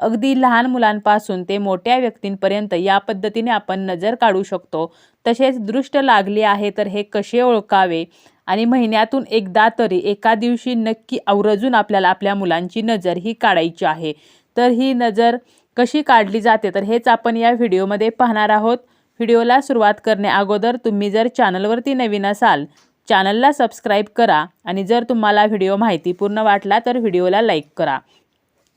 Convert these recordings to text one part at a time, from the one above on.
अगदी लहान मुलांपासून ते मोठ्या व्यक्तींपर्यंत या पद्धतीने आपण नजर काढू शकतो. तसेच दृष्ट लागले आहे तर हे कसे ओळखावे? आणि महिन्यातून एकदा तरी एका दिवशी नक्की आवर्जून आपल्याला आपल्या मुलांची नजर ही काढायची आहे. तर ही नजर कशी काढली जाते? तर हेच आपण या व्हिडिओमध्ये पाहणार आहोत. व्हिडिओला सुरुवात करणे अगोदर तुम्ही जर चॅनलवरती नवीन असाल चॅनलला सबस्क्राईब करा आणि जर तुम्हाला व्हिडिओ माहितीपूर्ण वाटला तर व्हिडिओला लाईक करा.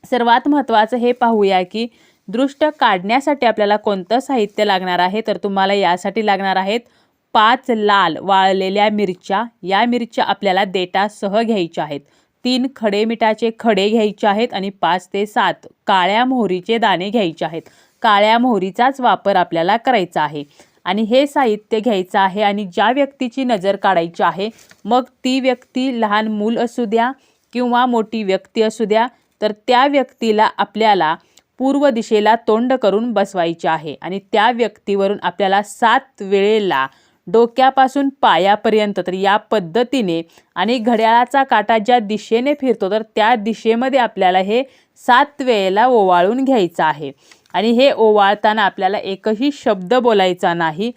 सर्वात महत्त्वाचं हे पाहूया की दृष्ट काढण्यासाठी आपल्याला कोणतं साहित्य लागणार आहे? तर तुम्हाला यासाठी लागणार आहेत पाच लाल वाळलेल्या मिरच्या. या मिरच्या आपल्याला देटासह घ्यायच्या आहेत. तीन खडे मिठाचे खडे घ्यायचे आहेत आणि पाच ते सात काळ्या मोहरीचे दाणे घ्यायचे आहेत. काळ्या मोहरीचाच वापर आपल्याला करायचा आहे. आणि हे साहित्य घ्यायचं आहे आणि ज्या व्यक्तीची नजर काढायची आहे मग ती व्यक्ती लहान मूल असू द्या किंवा मोठी व्यक्ती असू द्या तर त्या व्यक्तीला आपल्याला पूर्व दिशेला तोंड करून बसवायचे आहे. आणि त्या व्यक्तीवरून आपल्याला सात वेळेला डोक्यापासून पायापर्यंत तर या पद्धतीने आणि घड्याळाचा काटा ज्या दिशेने फिरतो तर त्या दिशेमध्ये आपल्याला हे सात वेळेला ओवाळून घ्यायचं आहे. आणि हे ओवाळताना आपल्याला एकही शब्द बोलायचा नाही.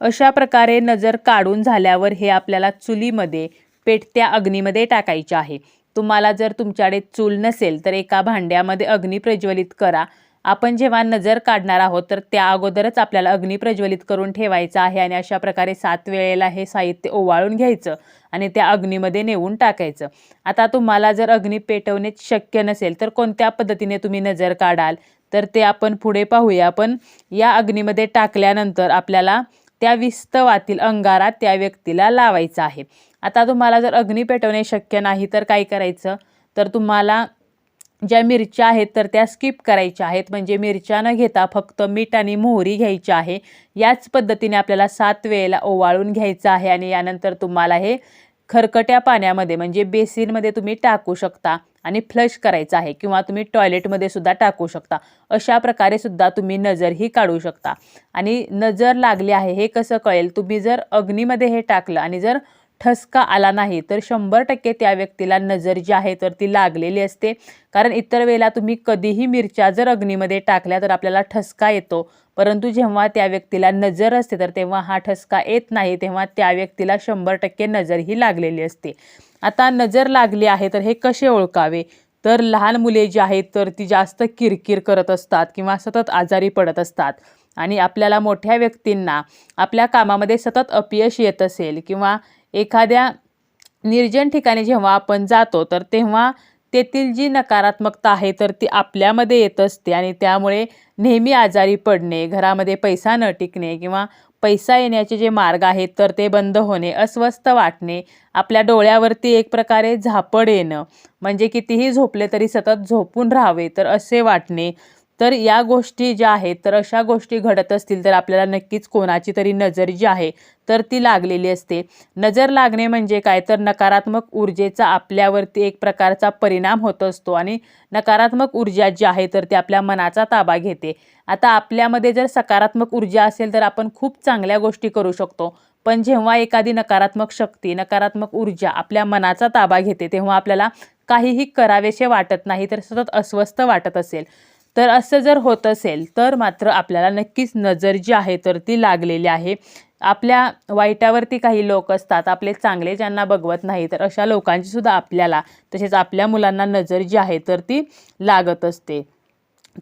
अशा प्रकारे नजर काढून झाल्यावर हे आपल्याला चुलीमध्ये पेटत्या अग्नीमध्ये टाकायचे आहे. तुम्हाला जर तुमच्याकडे चूल नसेल तर एका भांड्यामध्ये अग्नी प्रज्वलित करा. आपण जेव्हा नजर काढणार आहोत तर त्या अगोदरच आपल्याला अग्नी प्रज्वलित करून ठेवायचं आहे आणि अशा प्रकारे सात वेळेला हे साहित्य ओवाळून घ्यायचं आणि त्या अग्नीमध्ये नेऊन टाकायचं. आता तुम्हाला जर अग्नी पेटवणे शक्य नसेल तर कोणत्या पद्धतीने तुम्ही नजर काढाल? तर ते आपण पुढे पाहूया. पण या अग्नीमध्ये टाकल्यानंतर आपल्याला त्या विस्तवातील अंगारा त्या व्यक्तीला लावायचा आहे. आता तुम्हाला जर अग्नी पेटवणे शक्य नाही तर काय करायचं? तर तुम्हाला ज्या मिरच्या आहेत तर त्या स्किप करायच्या आहेत. म्हणजे मिरच्या न घेता फक्त मीठ आणि मोहरी घ्यायची आहे. याच पद्धतीने आपल्याला सात वेळेला ओवाळून घ्यायचं आहे आणि यानंतर तुम्हाला हे खरकट्या पाण्यामध्ये म्हणजे बेसिनमध्ये तुम्ही टाकू शकता आणि फ्लश करायचं आहे किंवा तुम्ही टॉयलेटमध्ये सुद्धा टाकू शकता. अशा प्रकारे सुद्धा तुम्ही नजर ही काढू शकता. आणि नजर लागली आहे हे कसं कळेल? तुम्ही जर अग्नीमध्ये हे टाकलं आणि जर ठसका आला नाही तर शंभर टक्के त्या व्यक्तीला नजर जी आहे तर ती लागलेली असते. कारण इतर वेळेला तुम्ही कधीही मिरच्या जर अग्नीमध्ये टाकल्या तर आपल्याला ठसका येतो. परंतु जेव्हा त्या व्यक्तीला नजर असते तर तेव्हा हा ठसका येत नाही तेव्हा त्या व्यक्तीला शंभर टक्के नजर ही लागलेली असते. आता नजर लागली आहे तर हे कसे ओळखावे? तर लहान मुले जी आहेत तर ती जास्त किरकिर करत असतात किंवा सतत आजारी पडत असतात. आणि आपल्याला मोठ्या व्यक्तींना आपल्या कामामध्ये सतत अपयश येत असेल किंवा एखाद्या निर्जन ठिकाणी जेव्हा आपण जातो तर तेव्हा तेथील जी नकारात्मकता आहे तर ती आपल्यामध्ये येत असते आणि त्यामुळे नेहमी आजारी पडणे घरामध्ये पैसा न टिकणे किंवा पैसा येण्याचे जे मार्ग आहेत तर ते बंद होणे अस्वस्थ वाटणे आपल्या डोळ्यावरती एक प्रकारे झापड येणं म्हणजे कितीही झोपले तरी सतत झोपून राहावे तर असे वाटणे तर या गोष्टी ज्या आहेत तर अशा गोष्टी घडत असतील तर आपल्याला नक्कीच कोणाची तरी नजर जी आहे तर ती लागलेली असते. नजर लागणे म्हणजे काय? तर नकारात्मक ऊर्जेचा आपल्यावरती एक प्रकारचा परिणाम होत असतो आणि नकारात्मक ऊर्जा जी आहे तर ती आपल्या मनाचा ताबा घेते. आता आपल्यामध्ये जर सकारात्मक ऊर्जा असेल तर आपण खूप चांगल्या गोष्टी करू शकतो. पण जेव्हा एखादी नकारात्मक शक्ती नकारात्मक ऊर्जा आपल्या मनाचा ताबा घेते तेव्हा आपल्याला काहीही करावेसे वाटत नाही तर सतत अस्वस्थ वाटत असेल. तर असं जर होत असेल तर मात्र आपल्याला नक्कीच नजर जी आहे तर ती लागलेली आहे. आपल्या वाईटावरती काही लोक असतात आपले चांगले ज्यांना बघवत नाही तर अशा लोकांची सुद्धा आपल्याला तसेच आपल्या मुलांना नजर जी आहे तर ती लागत असते.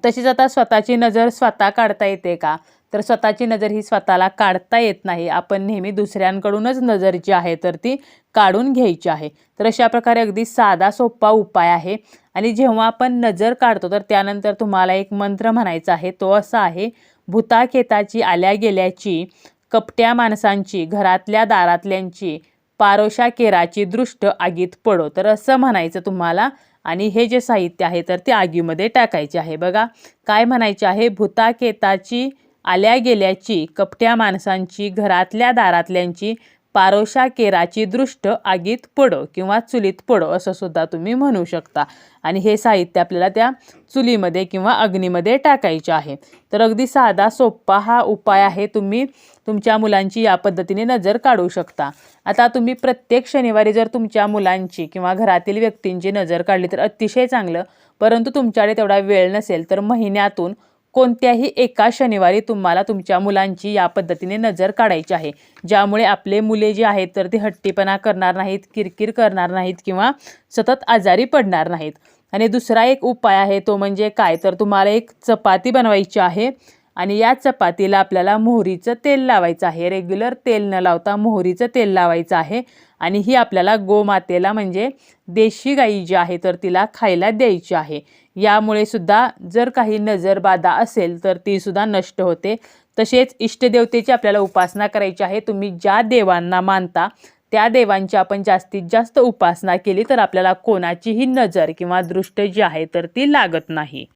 तशीच आता स्वतःची नजर स्वतः काढता येते का? तर स्वतःची नजर ही स्वतःला काढता येत नाही. आपण नेहमी दुसऱ्यांकडूनच नजर जी आहे तर ती काढून घ्यायची आहे. तर अशा प्रकारे अगदी साधा सोपा उपाय आहे. आणि जेव्हा आपण नजर काढतो तर त्यानंतर तुम्हाला एक मंत्र म्हणायचा आहे. तो असा आहे भूताखेताची आल्या गेल्याची कपट्या माणसांची घरातल्या दारातल्यांची पारोशा केराची दृष्ट आगीत पडो. तर असं म्हणायचं तुम्हाला. आणि हे जे साहित्य आहे तर ते आगीमध्ये टाकायचे आहे. बघा काय म्हणायचे आहे? भूताकेताची आल्या गेल्याची कपट्या माणसांची घरातल्या दारातल्यांची पारोशा केराची दृष्ट आगीत पडो किंवा चुलीत पडो असं सुद्धा तुम्ही म्हणू शकता. आणि हे साहित्य आपल्याला त्या चुलीमध्ये किंवा अग्नीमध्ये टाकायचे आहे. तर अगदी साधा सोप्पा हा उपाय आहे. तुम्ही तुमच्या मुलांची या पद्धतीने नजर काढू शकता. आता तुम्ही प्रत्येक शनिवारी जर तुमच्या मुलांची किंवा घरातील व्यक्तींची नजर काढली तर अतिशय चांगलं. परंतु तुमच्याकडे तेवढा वेळ नसेल तर महिन्यातून कोणत्याही एका शनिवारी तुम्हाला तुमच्या मुलांची या पद्धतीने नजर काढायची आहे. ज्यामुळे आपले मुले जे आहेत तर ते हट्टीपणा करणार नाहीत किरकिर करणार नाहीत किंवा सतत आजारी पडणार नाहीत. आणि दुसरा एक उपाय आहे तो म्हणजे काय? तर तुम्हाला एक चपाती बनवायची आहे. आणि या चपातीला आपल्याला मोहरीचं तेल लावायचं आहे. रेग्युलर तेल न लावता मोहरीचं तेल लावायचं आहे. आणि ही आपल्याला गोमातेला म्हणजे देशी गाई जी आहे तर तिला खायला द्यायची आहे. यामुळे सुद्धा जर काही नजरबाधा असेल तर ती सुद्धा नष्ट होते. तसेच इष्टदेवतेची आपल्याला उपासना करायची आहे. तुम्ही ज्या देवांना मानता त्या देवांची आपण जास्तीत जास्त उपासना केली तर आपल्याला कोणाचीही नजर किंवा दृष्ट जी आहे तर ती लागत नाही.